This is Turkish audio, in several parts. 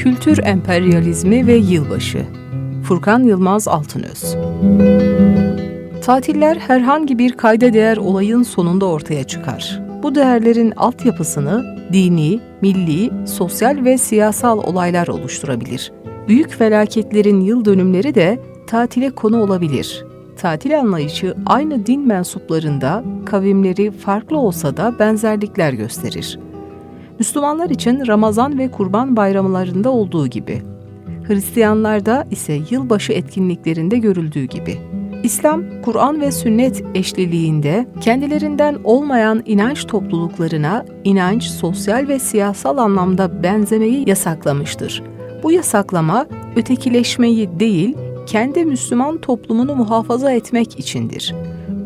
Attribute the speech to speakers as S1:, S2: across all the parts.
S1: Kültür emperyalizmi ve yılbaşı. Furkan Yılmaz Altınöz. Tatiller herhangi bir kayda değer olayın sonunda ortaya çıkar. Bu değerlerin altyapısını dini, milli, sosyal ve siyasal olaylar oluşturabilir. Büyük felaketlerin yıl dönümleri de tatile konu olabilir. Tatil anlayışı aynı din mensuplarında kavimleri farklı olsa da benzerlikler gösterir. Müslümanlar için Ramazan ve Kurban bayramlarında olduğu gibi. Hristiyanlarda ise yılbaşı etkinliklerinde görüldüğü gibi. İslam, Kur'an ve sünnet eşliliğinde kendilerinden olmayan inanç topluluklarına inanç, sosyal ve siyasal anlamda benzemeyi yasaklamıştır. Bu yasaklama ötekileşmeyi değil, kendi Müslüman toplumunu muhafaza etmek içindir.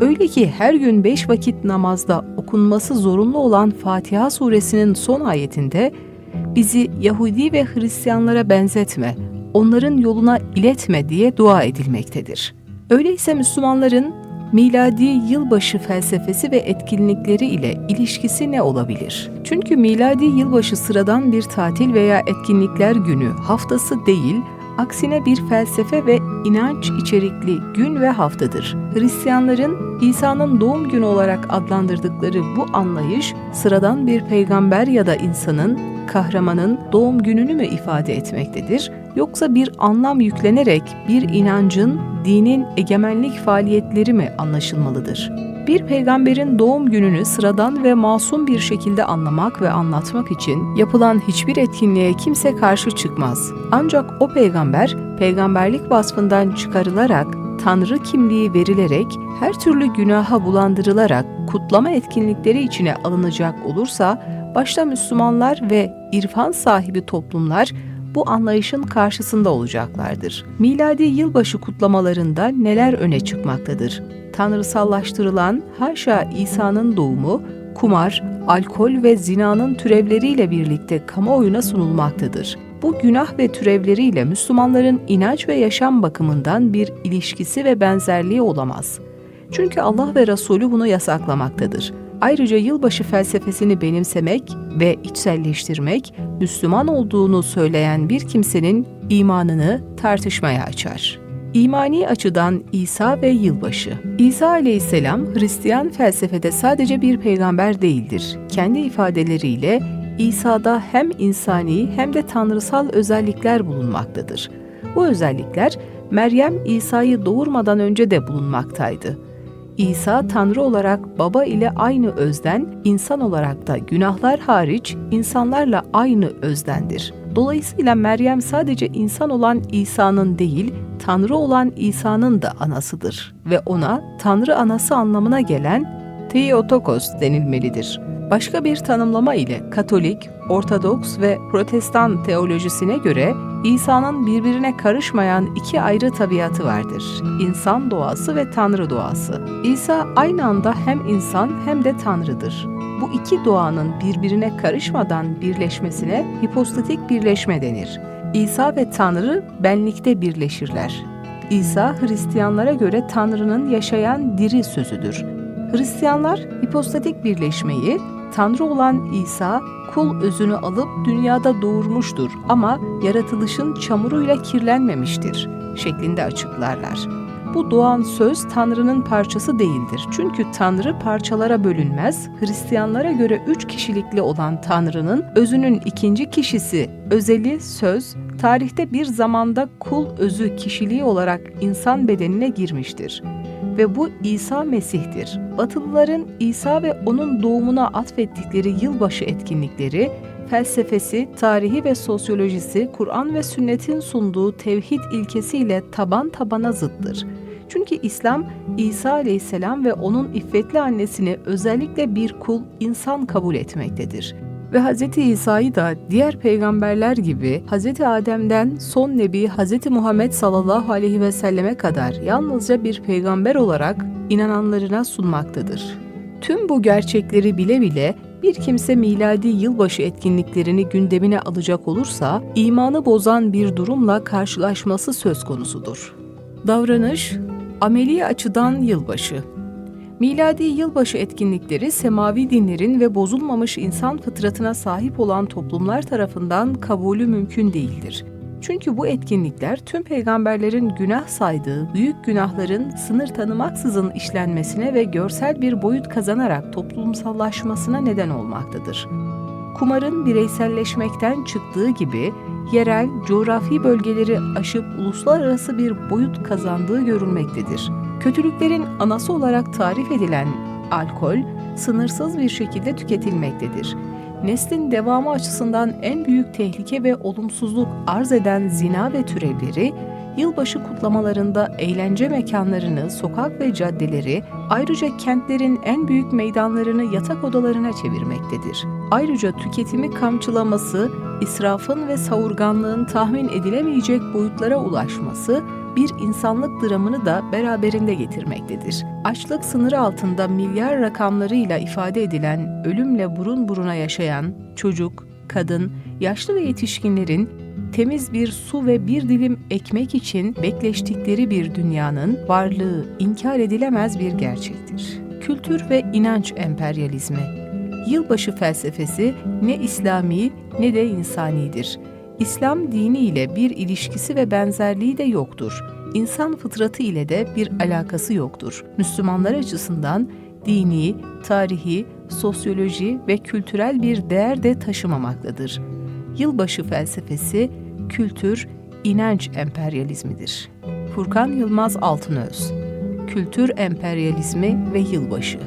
S1: Öyle ki her gün beş vakit namazda okunması zorunlu olan Fatiha suresinin son ayetinde bizi Yahudi ve Hristiyanlara benzetme, onların yoluna iletme diye dua edilmektedir. Öyleyse Müslümanların miladi yılbaşı felsefesi ve etkinlikleri ile ilişkisi ne olabilir? Çünkü miladi yılbaşı sıradan bir tatil veya etkinlikler günü, haftası değil, aksine bir felsefe ve inanç içerikli gün ve haftadır. Hristiyanların İsa'nın doğum günü olarak adlandırdıkları bu anlayış sıradan bir peygamber ya da insanın, kahramanın doğum gününü mü ifade etmektedir? Yoksa bir anlam yüklenerek bir inancın, dinin egemenlik faaliyetleri mi anlaşılmalıdır? Bir peygamberin doğum gününü sıradan ve masum bir şekilde anlamak ve anlatmak için yapılan hiçbir etkinliğe kimse karşı çıkmaz. Ancak o peygamber peygamberlik vasfından çıkarılarak Tanrı kimliği verilerek her türlü günaha bulandırılarak kutlama etkinlikleri içine alınacak olursa başta Müslümanlar ve irfan sahibi toplumlar bu anlayışın karşısında olacaklardır. Miladi yılbaşı kutlamalarında neler öne çıkmaktadır? Tanrısallaştırılan haşa İsa'nın doğumu, kumar, alkol ve zinanın türevleriyle birlikte kamuoyuna sunulmaktadır. Bu günah ve türevleriyle Müslümanların inanç ve yaşam bakımından bir ilişkisi ve benzerliği olamaz. Çünkü Allah ve Resulü bunu yasaklamaktadır. Ayrıca yılbaşı felsefesini benimsemek ve içselleştirmek, Müslüman olduğunu söyleyen bir kimsenin imanını tartışmaya açar. İmani açıdan İsa ve yılbaşı. İsa aleyhisselam Hristiyan felsefede sadece bir peygamber değildir. Kendi ifadeleriyle İsa'da hem insani hem de tanrısal özellikler bulunmaktadır. Bu özellikler Meryem İsa'yı doğurmadan önce de bulunmaktaydı. İsa Tanrı olarak baba ile aynı özden, insan olarak da günahlar hariç insanlarla aynı özdendir. Dolayısıyla Meryem sadece insan olan İsa'nın değil, Tanrı olan İsa'nın da anasıdır ve ona Tanrı anası anlamına gelen Theotokos denilmelidir. Başka bir tanımlama ile Katolik, Ortodoks ve Protestan teolojisine göre İsa'nın birbirine karışmayan iki ayrı tabiatı vardır. İnsan doğası ve Tanrı doğası. İsa aynı anda hem insan hem de Tanrı'dır. Bu iki doğanın birbirine karışmadan birleşmesine hipostatik birleşme denir. İsa ve Tanrı benlikte birleşirler. İsa Hristiyanlara göre Tanrı'nın yaşayan diri sözüdür. Hristiyanlar hipostatik birleşmeyi Tanrı olan İsa kul özünü alıp dünyada doğurmuştur ama yaratılışın çamuruyla kirlenmemiştir şeklinde açıklarlar. Bu doğan söz Tanrı'nın parçası değildir. Çünkü Tanrı parçalara bölünmez. Hristiyanlara göre üç kişilikli olan Tanrı'nın özünün ikinci kişisi, özeli söz, tarihte bir zamanda kul özü kişiliği olarak insan bedenine girmiştir ve bu İsa Mesih'tir. Batılıların İsa ve onun doğumuna atfettikleri yılbaşı etkinlikleri, felsefesi, tarihi ve sosyolojisi Kur'an ve sünnetin sunduğu tevhid ilkesiyle taban tabana zıttır. Çünkü İslam, İsa aleyhisselam ve onun iffetli annesini özellikle bir kul, insan kabul etmektedir ve Hz. İsa'yı da diğer peygamberler gibi Hz. Adem'den son nebi Hz. Muhammed sallallahu aleyhi ve selleme kadar yalnızca bir peygamber olarak inananlarına sunmaktadır. Tüm bu gerçekleri bile bile bir kimse miladi yılbaşı etkinliklerini gündemine alacak olursa imanı bozan bir durumla karşılaşması söz konusudur. Davranış, ameli açıdan yılbaşı Miladi yılbaşı etkinlikleri semavi dinlerin ve bozulmamış insan fıtratına sahip olan toplumlar tarafından kabulü mümkün değildir. Çünkü bu etkinlikler tüm peygamberlerin günah saydığı büyük günahların sınır tanımaksızın işlenmesine ve görsel bir boyut kazanarak toplumsallaşmasına neden olmaktadır. Kumarın bireyselleşmekten çıktığı gibi yerel, coğrafi bölgeleri aşıp uluslararası bir boyut kazandığı görülmektedir. Kötülüklerin anası olarak tarif edilen alkol sınırsız bir şekilde tüketilmektedir. Neslin devamı açısından en büyük tehlike ve olumsuzluk arz eden zina ve türevleri, yılbaşı kutlamalarında eğlence mekanlarını, sokak ve caddeleri, ayrıca kentlerin en büyük meydanlarını yatak odalarına çevirmektedir. Ayrıca tüketimi kamçılaması, israfın ve savurganlığın tahmin edilemeyecek boyutlara ulaşması, bir insanlık dramını da beraberinde getirmektedir. Açlık sınırı altında milyar rakamlarıyla ifade edilen ölümle burun buruna yaşayan çocuk, kadın, yaşlı ve yetişkinlerin temiz bir su ve bir dilim ekmek için bekleştikleri bir dünyanın varlığı inkar edilemez bir gerçektir. Kültür ve inanç emperyalizmi Yılbaşı felsefesi ne İslami ne de insanidir. İslam dini ile bir ilişkisi ve benzerliği de yoktur. İnsan fıtratı ile de bir alakası yoktur. Müslümanlar açısından dini, tarihi, sosyoloji ve kültürel bir değer de taşımamaktadır. Yılbaşı felsefesi kültür, inanç emperyalizmidir. Furkan Yılmaz Altınöz Kültür emperyalizmi ve yılbaşı